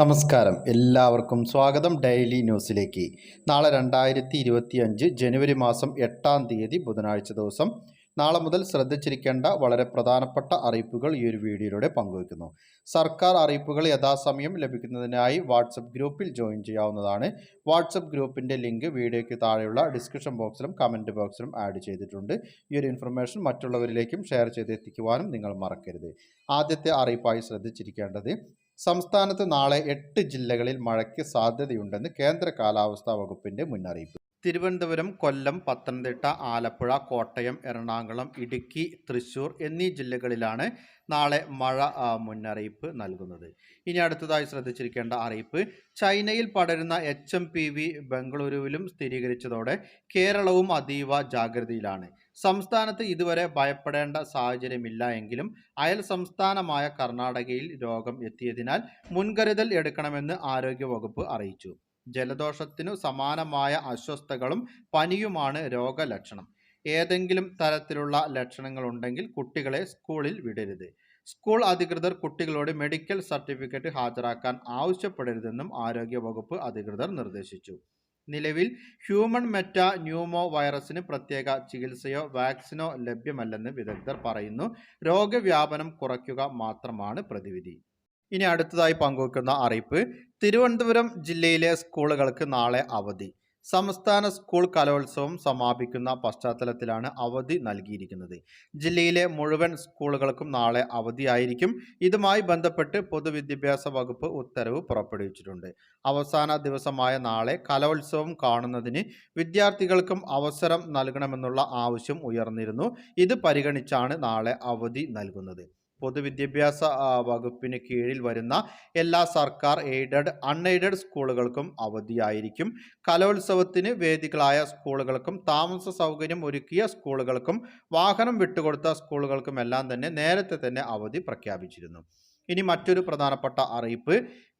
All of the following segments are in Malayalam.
നമസ്കാരം. എല്ലാവർക്കും സ്വാഗതം ഡെയിലി ന്യൂസിലേക്ക്. നാളെ രണ്ടായിരത്തി ഇരുപത്തി അഞ്ച് ജനുവരി മാസം എട്ടാം തീയതി ബുധനാഴ്ച ദിവസം. നാളെ മുതൽ ശ്രദ്ധിച്ചിരിക്കേണ്ട വളരെ പ്രധാനപ്പെട്ട അറിയിപ്പുകൾ ഈ ഒരു വീഡിയോയിലൂടെ പങ്കുവയ്ക്കുന്നു. സർക്കാർ അറിയിപ്പുകൾ യഥാസമയം ലഭിക്കുന്നതിനായി വാട്സപ്പ് ഗ്രൂപ്പിൽ ജോയിൻ ചെയ്യാവുന്നതാണ്. വാട്സപ്പ് ഗ്രൂപ്പിന്റെ ലിങ്ക് വീഡിയോയ്ക്ക് താഴെയുള്ള ഡിസ്ക്രിപ്ഷൻ ബോക്സിലും കമന്റ് ബോക്സിലും ആഡ് ചെയ്തിട്ടുണ്ട്. ഈ ഒരു ഇൻഫർമേഷൻ മറ്റുള്ളവരിലേക്കും ഷെയർ ചെയ്തെത്തിക്കുവാനും നിങ്ങൾ മറക്കരുത്. ആദ്യത്തെ അറിയിപ്പായി ശ്രദ്ധിച്ചിരിക്കേണ്ടത് സംസ്ഥാനത്ത് നാളെ എട്ട് ജില്ലകളിൽ മഴയ്ക്ക് സാധ്യതയുണ്ടെന്ന് കേന്ദ്ര കാലാവസ്ഥാ വകുപ്പിന്റെ മുന്നറിയിപ്പ്. തിരുവനന്തപുരം കൊല്ലം പത്തനംതിട്ട ആലപ്പുഴ കോട്ടയം എറണാകുളം ഇടുക്കി തൃശൂർ എന്നീ ജില്ലകളിലാണ് നാളെ മഴ മുന്നറിയിപ്പ് നൽകുന്നത്. ഇനി അടുത്തതായി ശ്രദ്ധിച്ചിരിക്കേണ്ട അറിയിപ്പ്. ചൈനയിൽ പടരുന്ന എച്ച് എം പി വി ബംഗളൂരുവിലും സ്ഥിരീകരിച്ചതോടെ കേരളവും അതീവ ജാഗ്രതയിലാണ്. സംസ്ഥാനത്ത് ഇതുവരെ ഭയപ്പെടേണ്ട സാഹചര്യമില്ല എങ്കിലും അയൽ സംസ്ഥാനമായ കർണാടകയിൽ രോഗം എത്തിയതിനാൽ മുൻകരുതൽ എടുക്കണമെന്ന് ആരോഗ്യവകുപ്പ് അറിയിച്ചു. ജലദോഷത്തിനു സമാനമായ അസ്വസ്ഥകളും പനിയുമാണ് രോഗലക്ഷണം. ഏതെങ്കിലും തരത്തിലുള്ള ലക്ഷണങ്ങൾ ഉണ്ടെങ്കിൽ കുട്ടികളെ സ്കൂളിൽ വിടരുത്. സ്കൂൾ അധികൃതർ കുട്ടികളോട് മെഡിക്കൽ സർട്ടിഫിക്കറ്റ് ഹാജരാക്കാൻ ആവശ്യപ്പെടരുതെന്നും ആരോഗ്യവകുപ്പ് അധികൃതർ നിർദ്ദേശിച്ചു. നിലവിൽ ഹ്യൂമൺ മെറ്റ ന്യൂമോ വൈറസിന് പ്രത്യേക ചികിത്സയോ വാക്സിനോ ലഭ്യമല്ലെന്ന് വിദഗ്ധർ പറയുന്നു. രോഗവ്യാപനം കുറയ്ക്കുക മാത്രമാണ് പ്രതിവിധി. ഇനി അടുത്തതായി പങ്കുവെക്കുന്ന അറിയിപ്പ്. തിരുവനന്തപുരം ജില്ലയിലെ സ്കൂളുകൾക്ക് നാളെ അവധി. സംസ്ഥാന സ്കൂൾ കലോത്സവം സമാപിക്കുന്ന പശ്ചാത്തലത്തിലാണ് അവധി നൽകിയിരിക്കുന്നത്. ജില്ലയിലെ മുഴുവൻ സ്കൂളുകൾക്കും നാളെ അവധിയായിരിക്കും. ഇതുമായി ബന്ധപ്പെട്ട് പൊതുവിദ്യാഭ്യാസ വകുപ്പ് ഉത്തരവ് പുറപ്പെടുവിച്ചിട്ടുണ്ട്. അവസാന ദിവസമായ നാളെ കലോത്സവം കാണുന്നതിന് വിദ്യാർത്ഥികൾക്കും അവസരം നൽകണമെന്നുള്ള ആവശ്യം ഉയർന്നിരുന്നു. ഇത് പരിഗണിച്ചാണ് നാളെ അവധി നൽകുന്നത്. പൊതുവിദ്യാഭ്യാസ വകുപ്പിന് കീഴിൽ വരുന്ന എല്ലാ സർക്കാർ എയ്ഡഡ് അൺഎയ്ഡഡ് സ്കൂളുകൾക്കും അവധിയായിരിക്കും. കലോത്സവത്തിന് വേദികളായ സ്കൂളുകൾക്കും താമസ സൗകര്യം ഒരുക്കിയ സ്കൂളുകൾക്കും വാഹനം വിട്ടുകൊടുത്ത സ്കൂളുകൾക്കും എല്ലാം തന്നെ നേരത്തെ തന്നെ അവധി പ്രഖ്യാപിച്ചിരുന്നു. ഇനി മറ്റൊരു പ്രധാനപ്പെട്ട അറിയിപ്പ്.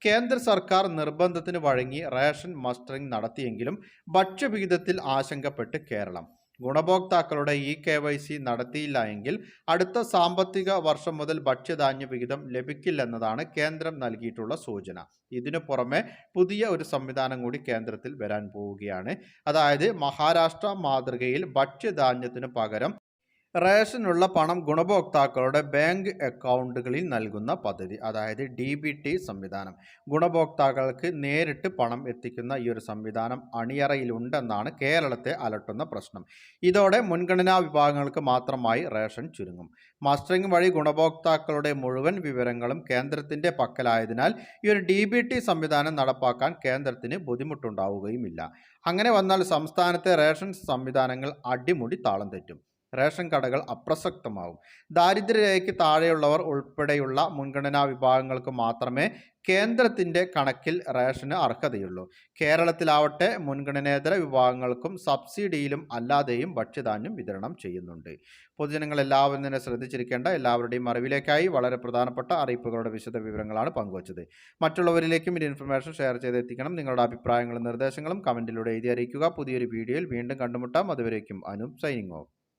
കേന്ദ്ര സർക്കാർ നിർബന്ധത്തിന് വഴങ്ങി റേഷൻ മസ്റ്ററിംഗ് നടത്തിയെങ്കിലും ഭക്ഷ്യവിഹിതത്തിൽ ആശങ്കപ്പെട്ട് കേരളം. ഗുണഭോക്താക്കളുടെ ഇ കെ വൈ സി നടത്തിയില്ല എങ്കിൽ അടുത്ത സാമ്പത്തിക വർഷം മുതൽ ഭക്ഷ്യധാന്യ വിഹിതം ലഭിക്കില്ലെന്നതാണ് കേന്ദ്രം നൽകിയിട്ടുള്ള സൂചന. ഇതിനു പുറമെ പുതിയ ഒരു സംവിധാനം കൂടി കേന്ദ്രത്തിൽ വരാൻ പോവുകയാണ്. അതായത് മഹാരാഷ്ട്ര മാതൃകയിൽ ഭക്ഷ്യധാന്യത്തിന് പകരം റേഷനുള്ള പണം ഗുണഭോക്താക്കളുടെ ബാങ്ക് അക്കൗണ്ടുകളിൽ നൽകുന്ന പദ്ധതി അതായത് ഡി ബി ടി സംവിധാനം. ഗുണഭോക്താക്കൾക്ക് നേരിട്ട് പണം എത്തിക്കുന്ന ഈ ഒരു സംവിധാനം അണിയറയിലുണ്ടെന്നാണ് കേരളത്തെ അലട്ടുന്ന പ്രശ്നം. ഇതോടെ മുൻഗണനാ വിഭാഗങ്ങൾക്ക് മാത്രമായി റേഷൻ ചുരുങ്ങും. മാസ്റ്ററിംഗ് വഴി ഗുണഭോക്താക്കളുടെ മുഴുവൻ വിവരങ്ങളും കേന്ദ്രത്തിന്റെ പക്കലായതിനാൽ ഈ ഒരു ഡി ബി ടി സംവിധാനം നടപ്പാക്കാൻ കേന്ദ്രത്തിന് ബുദ്ധിമുട്ടുണ്ടാവുകയുമില്ല. അങ്ങനെ വന്നാൽ സംസ്ഥാനത്തെ റേഷൻ സംവിധാനങ്ങൾ അടിമുടി താളം തെറ്റും. റേഷൻ കടകൾ അപ്രസക്തമാവും ദാരിദ്ര്യരേഖയ്ക്ക് താഴെയുള്ളവർ ഉൾപ്പെടെയുള്ള മുൻഗണനാ വിഭാഗങ്ങൾക്ക് മാത്രമേ കേന്ദ്രത്തിന്റെ കണക്കിൽ റേഷന് അർഹതയുള്ളൂ. കേരളത്തിലാവട്ടെ മുൻഗണനേതര വിഭാഗങ്ങൾക്കും സബ്സിഡിയിലും അല്ലാതെയും ഭക്ഷ്യധാന്യം വിതരണം ചെയ്യുന്നുണ്ട്. പൊതുജനങ്ങൾ എല്ലാവരും തന്നെ ശ്രദ്ധിച്ചിരിക്കേണ്ട എല്ലാവരുടെയും അറിവിലേക്കായി വളരെ പ്രധാനപ്പെട്ട അറിയിപ്പുകളുടെ വിശദ വിവരങ്ങളാണ് പങ്കുവച്ചത്. മറ്റുള്ളവരിലേക്കും ഈ ഇൻഫർമേഷൻ ഷെയർ ചെയ്തെത്തിക്കണം. നിങ്ങളുടെ അഭിപ്രായങ്ങളും നിർദ്ദേശങ്ങളും കമന്റിലൂടെ എഴുതി അറിയിക്കുക. പുതിയൊരു വീഡിയോയിൽ വീണ്ടും കണ്ടുമുട്ടാം. അതുവരേക്കും അനു സൈനിങ് ഓഫ്.